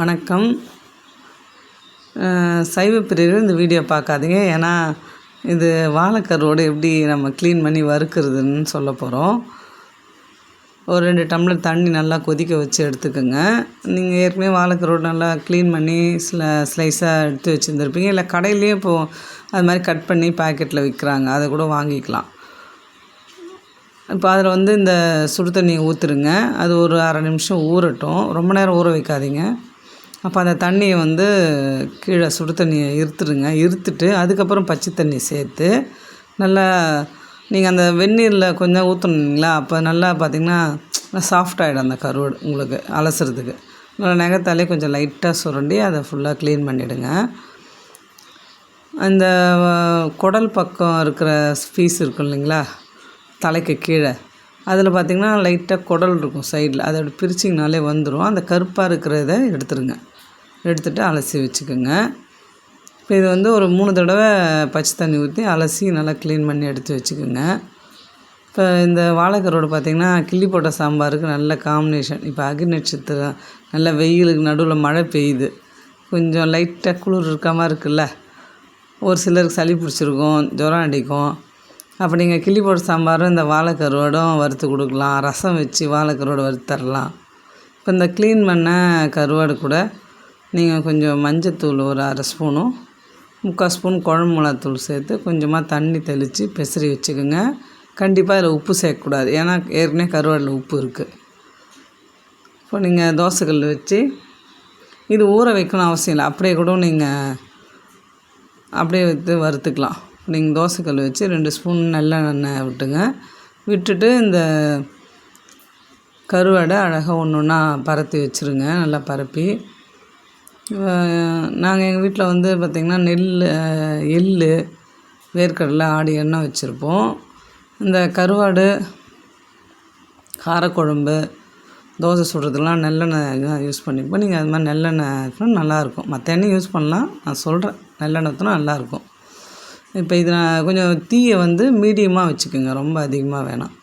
வணக்கம். சைவ பிரியர்கள் இந்த வீடியோ பார்க்காதீங்க. ஏன்னா இது வாழைக்கருவோடு எப்படி நம்ம க்ளீன் பண்ணி வறுக்கிறதுன்னு சொல்ல போகிறோம் ஒரு ரெண்டு டம்ளர் தண்ணி நல்லா கொதிக்க வச்சு எடுத்துக்கோங்க. நீங்கள் ஏற்கனவே வாழைக்கருவோடு நல்லா க்ளீன் பண்ணி சில ஸ்லைஸாக எடுத்து வச்சுருந்துருப்பீங்க. இல்லை கடையிலேயே இப்போது அது மாதிரி கட் பண்ணி பாக்கெட்டில் விற்கிறாங்க அதை கூட வாங்கிக்கலாம். இப்போ அதில் வந்து இந்த சுடு தண்ணியை ஊற்றுருங்க அது ஒரு அரை நிமிஷம் ஊறட்டும். ரொம்ப நேரம் ஊற வைக்காதீங்க. அப்போ அந்த தண்ணியை வந்து கீழே சுடு தண்ணியை இருத்துடுங்க. இருத்துட்டு அதுக்கப்புறம் பச்சை தண்ணி சேர்த்து நல்லா நீங்கள் அந்த வெந்நீரில் கொஞ்சம் ஊற்றணுங்களா அப்போ நல்லா பார்த்திங்கன்னா சாஃப்டாகிடும் அந்த கருவாடு உங்களுக்கு அலசுறதுக்கு. நல்லா நகத்தாலே கொஞ்சம் லைட்டாக சுரண்டி அதை ஃபுல்லாக க்ளீன் பண்ணிவிடுங்க அந்த குடல் பக்கம் இருக்கிற ஃபீஸ் இருக்கும் இல்லைங்களா? தலைக்கு கீழே. அதில் பார்த்திங்கன்னா லைட்டாக குடல் இருக்கும் சைடில் அதை அப்படி பிரிச்சிங்கனாலே வந்துடும் அந்த கருப்பாக இருக்கிறத எடுத்துருங்க எடுத்துகிட்டு அலசி வச்சுக்கோங்க. இப்போ இது வந்து ஒரு மூணு தடவை பச்சை தண்ணி ஊற்றி அலசி நல்லா க்ளீன் பண்ணி எடுத்து வச்சுக்கோங்க. இப்போ இந்த வாழைக்கரோடு பார்த்திங்கன்னா கிள்ளி போட்ட சாம்பாருக்கு நல்ல காம்பினேஷன் இப்போ அகி நட்சத்திரம் நல்ல வெயிலுக்கு நடுவில் மழை பெய்யுது. கொஞ்சம் லைட்டாக குளிர் இருக்க மாதிரி இருக்குல்ல. ஒரு சிலருக்கு சளி பிடிச்சிருக்கும் ஜுரம் அடிக்கும். அப்போ நீங்கள் கிள்ளி போட்ட சாம்பாரும் இந்த வாழைக்கருவாடும் வறுத்து கொடுக்கலாம். ரசம் வச்சு வாழைக்கருவாடு வறுத்து தரலாம். இப்போ இந்த க்ளீன் பண்ண கருவாடு கூட நீங்கள் கொஞ்சம் மஞ்சத்தூள் ஒரு அரை ஸ்பூனும் முக்கால் ஸ்பூன் குழம்பு மிளகாத்தூள் சேர்த்து கொஞ்சமாக தண்ணி தெளித்து பெசரி வச்சுக்கோங்க. கண்டிப்பாக அதில் உப்பு சேர்க்கக்கூடாது. ஏன்னா ஏற்கனவே கருவாடில் உப்பு இருக்குது இப்போ நீங்கள் தோசைக்கல் வச்சு இது ஊற வைக்கணும் அவசியம் இல்லை. அப்படியே கூட நீங்கள் அப்படியே வைத்து வறுத்துக்கலாம். நீங்கள் தோசைக்கல் வச்சு ரெண்டு ஸ்பூன் நல்லெண்ணெய் விட்டுங்க. விட்டுட்டு இந்த கருவாடை அழகாக ஒன்று ஒன்றா பரத்தி வச்சுருங்க. நல்லா பரப்பி நாங்கள் எங்கள் வீட்டில் வந்து பார்த்திங்கன்னா நெல் எள் வேர்க்கடலை ஆடி எண்ணெய் வச்சுருப்போம். இந்த கருவாடு காரக்குழம்பு தோசை சுடுறதுலாம் நல்லெண்ணெய் யூஸ் பண்ணிப்போம். நீங்கள் அது மாதிரி நல்லெண்ணெய் ஊற்றினா நல்லாயிருக்கும் மற்ற எண்ணெய் யூஸ் பண்ணலாம். நான் சொல்கிறேன் நல்லெண்ணெய் ஊற்றினா நல்லாயிருக்கும் இப்போ இது நான் கொஞ்சம் தீயை வந்து மீடியமாக வச்சுக்கோங்க. ரொம்ப அதிகமாக வேணாம்.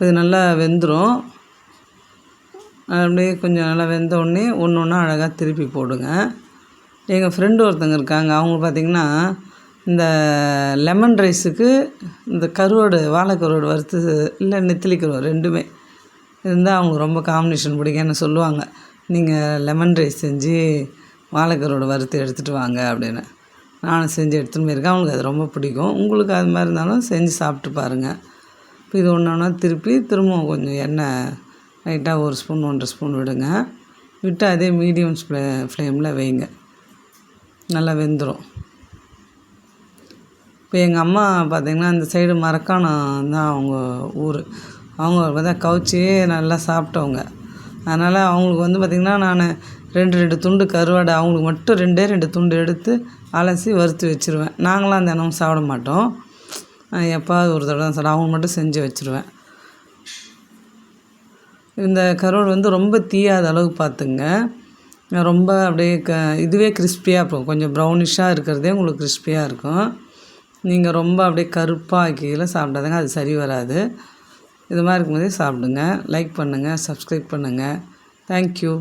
இது நல்லா வெந்துடும் அப்படியே கொஞ்சம் நல்லா வெந்தோடனே ஒன்று ஒன்றா அழகாக திருப்பி போடுங்க. எங்கள் ஃப்ரெண்டு ஒருத்தங்க இருக்காங்க. அவங்க பார்த்திங்கன்னா இந்த லெமன் ரைஸுக்கு இந்த கருவாடு வாழைக்கருவாடு வறுத்து இல்லை நெத்திலி கருவாடு ரெண்டுமே இருந்தால் அவங்க ரொம்ப காம்பினேஷன் பிடிக்கும் என்ன சொல்லுவாங்க. நீங்கள் லெமன் ரைஸ் செஞ்சு வாழைக்கருவாடு வறுத்து எடுத்துகிட்டு வாங்க அப்படின்னு. நானும் செஞ்சு எடுத்துகிட்டு போயிருக்கேன். அவங்களுக்கு அது ரொம்ப பிடிக்கும். உங்களுக்கு அது மாதிரி இருந்தாலும் செஞ்சு சாப்பிட்டு பாருங்கள் இப்போ இது ஒன்று ஒன்றா திருப்பி திரும்பவும் கொஞ்சம் எண்ணெய் லைட்டாக ஒரு ஸ்பூன் ஒன்றரை ஸ்பூன் விடுங்க. விட்டு அதே மீடியம் ஃப்ளே ஃப்ளேமில் வைங்க. நல்லா வெந்துடும் இப்போ எங்கள் அம்மா பார்த்திங்கன்னா அந்த சைடு மரக்காணம் தான் அவங்க ஊர். அவங்க பார்த்தா கவுச்சியே நல்லா சாப்பிட்டவங்க. அதனால் அவங்களுக்கு வந்து பார்த்திங்கன்னா நான் ரெண்டு ரெண்டு துண்டு கருவாடை அவங்களுக்கு மட்டும் ரெண்டே ரெண்டு துண்டு எடுத்து அலசி வறுத்து வச்சுருவேன். நாங்களாம் தினமும் சாப்பிட மாட்டோம். எப்பாவது ஒரு தடவை தான் சாப்பிட அவங்க மட்டும் செஞ்சு வச்சுருவேன். இந்த கரோடு வந்து ரொம்ப தீயாத அளவுக்கு பார்த்துங்க. ரொம்ப அப்படியே க இதுவே கிறிஸ்பியாக இருக்கும். கொஞ்சம் ப்ரௌனிஷாக இருக்கிறதே உங்களுக்கு கிறிஸ்பியாக இருக்கும். நீங்கள் ரொம்ப அப்படியே கருப்பாக ஆக்கியில் அது சரி வராது. இது மாதிரி இருக்கும்போதே சாப்பிடுங்க. லைக் பண்ணுங்கள் சப்ஸ்கிரைப் பண்ணுங்கள் தேங்க்யூ